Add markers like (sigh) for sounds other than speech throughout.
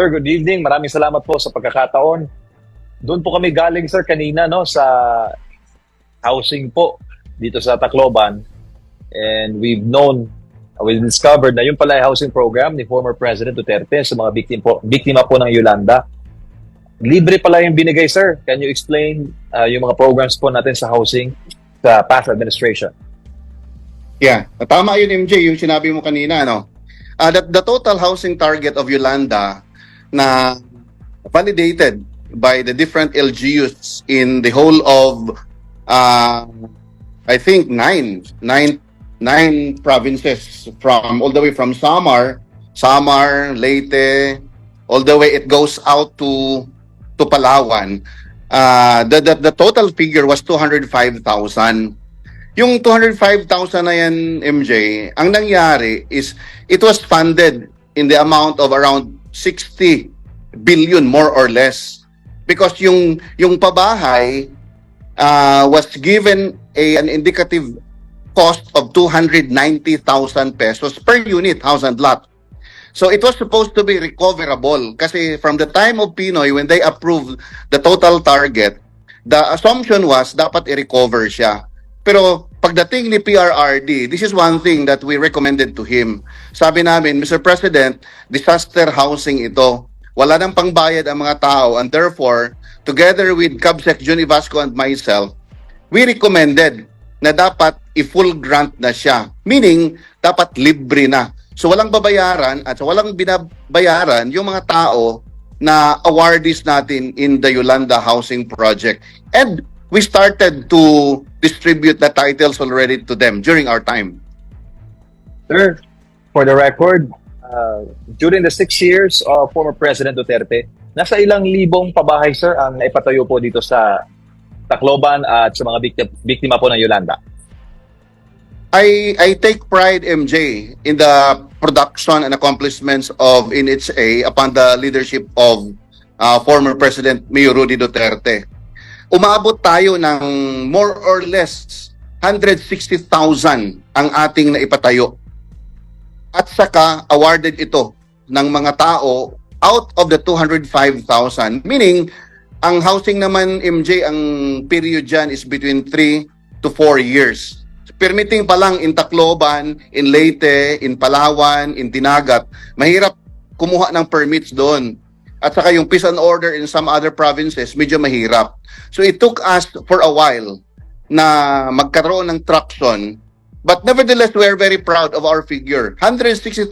Sir, good evening. Maraming salamat po sa pagkakataon. Doon po kami galing, sir, kanina no, sa housing po dito sa Tacloban. And we've known, we discovered na yun pala yung housing program ni former President Duterte sa mga biktima po, biktima po ng Yolanda. Libre pala yung binigay, sir. Can you explain uh, yung mga programs po natin sa housing sa past administration? Yeah, tama yun MJ, yung sinabi mo kanina, no? Uh, that the total housing target of Yolanda na validated by the different LGUs in the whole of uh, I think nine, nine, nine provinces from all the way from Samar, Samar, Leyte, all the way it goes out to to Palawan. Uh, the, the the total figure was 205,000. Yung 205,000 na yan, MJ, ang nangyari is it was funded in the amount of around 60 billion more or less. Because yung yung pabahay uh, was given a an indicative cost of 290,000 pesos per unit house and lot. So it was supposed to be recoverable kasi from the time of Pinoy when they approved the total target, the assumption was dapat i-recover siya. Pero pagdating ni PRRD, this is one thing that we recommended to him. Sabi namin, Mr. President, disaster housing ito. Wala nang pangbayad ang mga tao and therefore, together with Cabsec, Johnny Vasco and myself, we recommended na dapat i-full grant na siya. Meaning, dapat libre na. So walang babayaran at walang binabayaran yung mga tao na awardees natin in the Yolanda Housing Project. And we started to distribute the titles already to them during our time. Sir, for the record, uh, during the six years of former President Duterte, nasa ilang libong pabahay, sir, ang naipatayo po dito sa Tacloban at sa mga biktima, biktima po ng Yolanda? I I take pride, MJ, in the production and accomplishments of NHA upon the leadership of uh, former President Mayor Rudy Duterte. Umabot tayo ng more or less 160,000 ang ating naipatayo. At saka awarded ito ng mga tao out of the 205,000. Meaning, ang housing naman, MJ, ang period dyan is between 3 to 4 years. Permitting pa lang in Tacloban, in Leyte, in Palawan, in Tinagat, mahirap kumuha ng permits doon. At saka yung peace and order in some other provinces, medyo mahirap. So it took us for a while na magkaroon ng traction. But nevertheless, we are very proud of our figure. 160,000.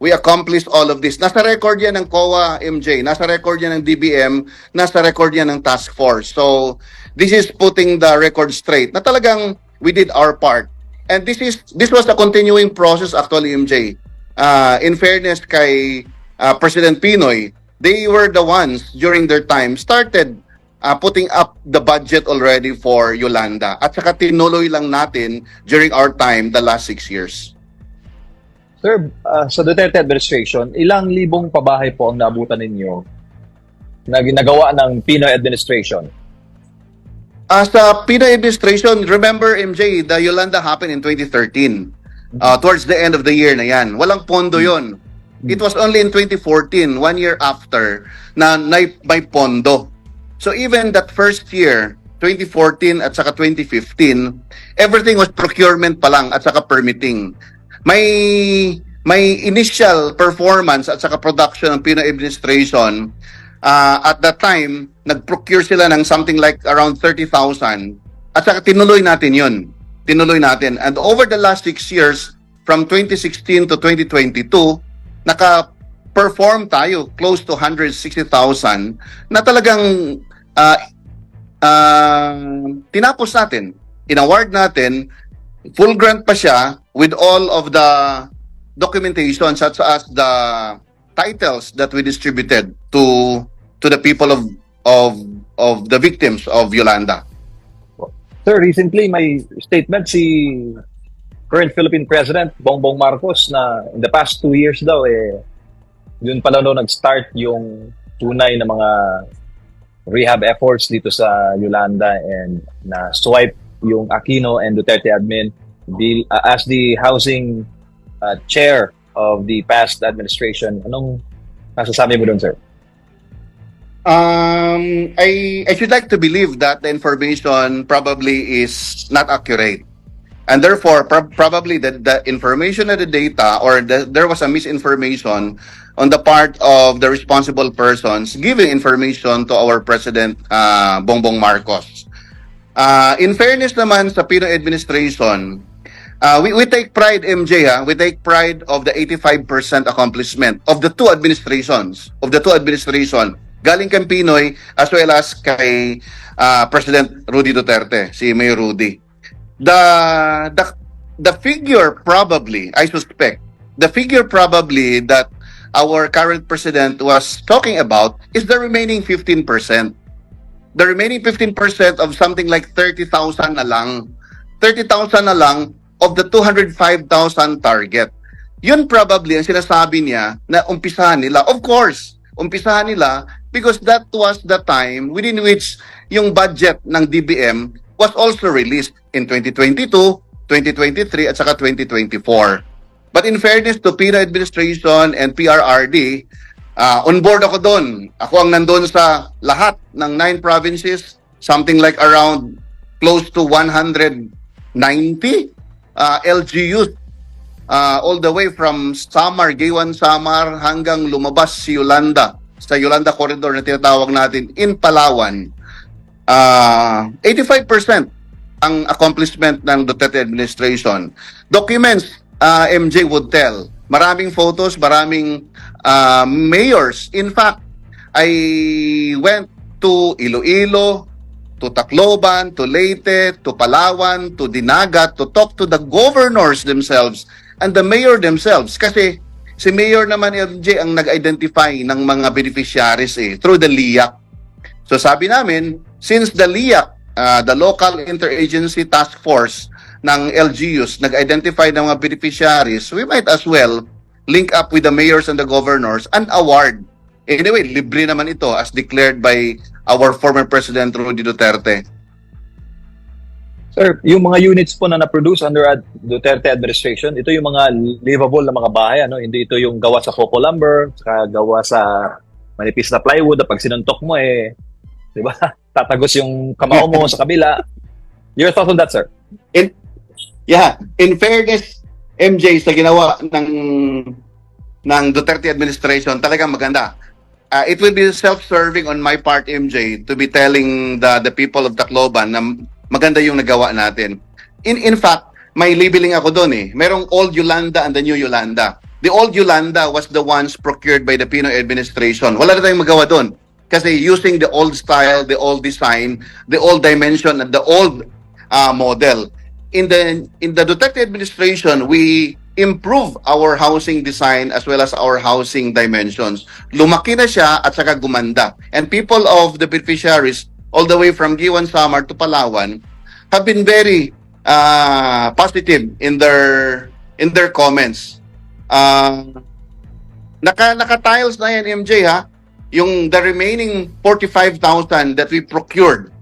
We accomplished all of this. Nasa record yan ng COA MJ, nasa record yan ng DBM, nasa record yan ng task force. So this is putting the record straight na talagang we did our part. And this is this was a continuing process actually MJ. Uh, in fairness kay uh, President Pinoy, they were the ones during their time started uh, putting up the budget already for Yolanda. At saka tinuloy lang natin during our time the last six years. Sir, uh, sa Duterte administration, ilang libong pabahay po ang naabutan ninyo na ginagawa ng Pinoy administration? As the Pinoy administration, remember MJ, the Yolanda happened in 2013. Uh, towards the end of the year na yan. Walang pondo yon. It was only in 2014, one year after, na, na may pondo. So even that first year, 2014 at saka 2015, everything was procurement pa lang at saka permitting. May may initial performance at saka production ng Pinoy administration uh, at that time, nag-procure sila ng something like around 30,000 at saka tinuloy natin yun. Tinuloy natin. And over the last six years, from 2016 to 2022, naka-perform tayo close to 160,000 na talagang uh, uh, tinapos natin. In-award natin, full grant pa siya with all of the documentation such as the titles that we distributed to to the people of of of the victims of Yolanda. Sir, recently may statement si current Philippine President Bongbong Marcos na in the past two years daw eh yun pala no nag-start yung tunay na mga rehab efforts dito sa Yolanda and na swipe yung Aquino and Duterte admin bill, uh, as the housing uh, chair of the past administration. Anong masasabi mo doon, sir? Um, I I should like to believe that the information probably is not accurate, and therefore prob- probably the, the information and the data or the, there was a misinformation on the part of the responsible persons giving information to our president uh, Bongbong Marcos. Uh, in fairness naman sa Pinoy administration, uh, we, we take pride, MJ, ha? we take pride of the 85% accomplishment of the two administrations, of the two administration, galing kang Pinoy as well as kay uh, President Rudy Duterte, si Mayor Rudy. The, the, the figure probably, I suspect, the figure probably that our current president was talking about is the remaining 15% the remaining 15% of something like 30,000 na lang, 30,000 na lang of the 205,000 target. Yun probably ang sinasabi niya na umpisahan nila. Of course, umpisahan nila because that was the time within which yung budget ng DBM was also released in 2022, 2023 at saka 2024. But in fairness to PIRA administration and PRRD, Ah, on board ako doon. Ako ang nandoon sa lahat ng nine provinces, something like around close to 190 uh, LGUs ah, all the way from Samar, Gaywan Samar hanggang lumabas si Yolanda sa Yolanda Corridor na tinatawag natin in Palawan. Ah, 85% ang accomplishment ng Duterte administration. Documents, ah, MJ would tell, maraming photos, maraming uh, mayors. In fact, I went to Iloilo, to Tacloban, to Leyte, to Palawan, to Dinagat, to talk to the governors themselves and the mayor themselves. Kasi si mayor naman MJ ang nag-identify ng mga beneficiaries eh, through the LIAC. So sabi namin, since the LIAC, uh, the Local Interagency Task Force ng LGUs, nag-identify ng mga beneficiaries, we might as well link up with the mayors and the governors and award. Anyway, libre naman ito as declared by our former President Rudy Duterte. Sir, yung mga units po na na-produce under ad- Duterte administration, ito yung mga livable na mga bahay, ano? Hindi ito yung gawa sa coco lumber, saka gawa sa manipis na plywood pag sinuntok mo eh, di ba? (laughs) Tatagos yung kamao mo sa kabila. Your thoughts on that, sir? Yeah, in fairness, MJ, sa ginawa ng ng Duterte administration, talagang maganda. Uh, it will be self-serving on my part, MJ, to be telling the the people of Tacloban na maganda yung nagawa natin. In in fact, may labeling ako doon eh. Merong old Yolanda and the new Yolanda. The old Yolanda was the ones procured by the Pinoy administration. Wala na tayong magawa doon. Kasi using the old style, the old design, the old dimension, and the old uh, model. In the in the Duterte administration, we improve our housing design as well as our housing dimensions. Lumaki na siya at saka gumanda. And people of the beneficiaries, all the way from Giwan Samar to Palawan, have been very uh, positive in their in their comments. Uh, naka naka tiles na yan MJ ha. Yung the remaining 45,000 that we procured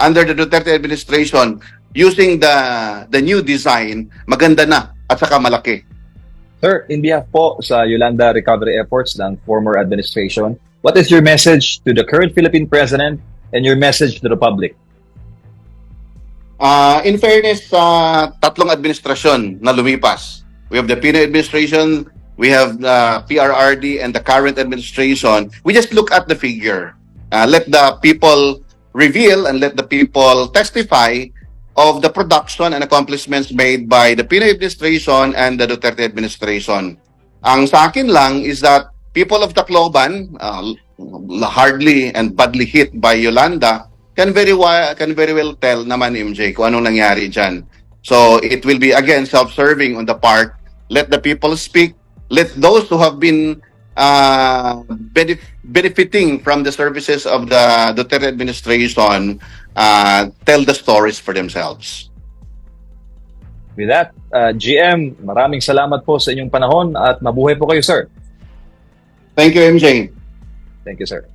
under the Duterte administration using the the new design, maganda na at saka malaki. Sir, in behalf po sa Yolanda recovery efforts ng former administration, what is your message to the current Philippine President and your message to the public? Uh, in fairness sa tatlong administrasyon na lumipas, we have the Pinoy administration, we have the PRRD and the current administration. We just look at the figure. Uh, let the people reveal and let the people testify of the production and accomplishments made by the Pinoy administration and the Duterte administration. Ang sa akin lang is that people of Tacloban, uh, hardly and badly hit by Yolanda, can very well can very well tell naman MJ kung anong nangyari diyan. So it will be again self-serving on the part. Let the people speak. Let those who have been uh, benef- benefiting from the services of the Duterte administration uh, tell the stories for themselves. With that, uh, GM, maraming salamat po sa inyong panahon at mabuhay po kayo, sir. Thank you, MJ. Thank you, sir.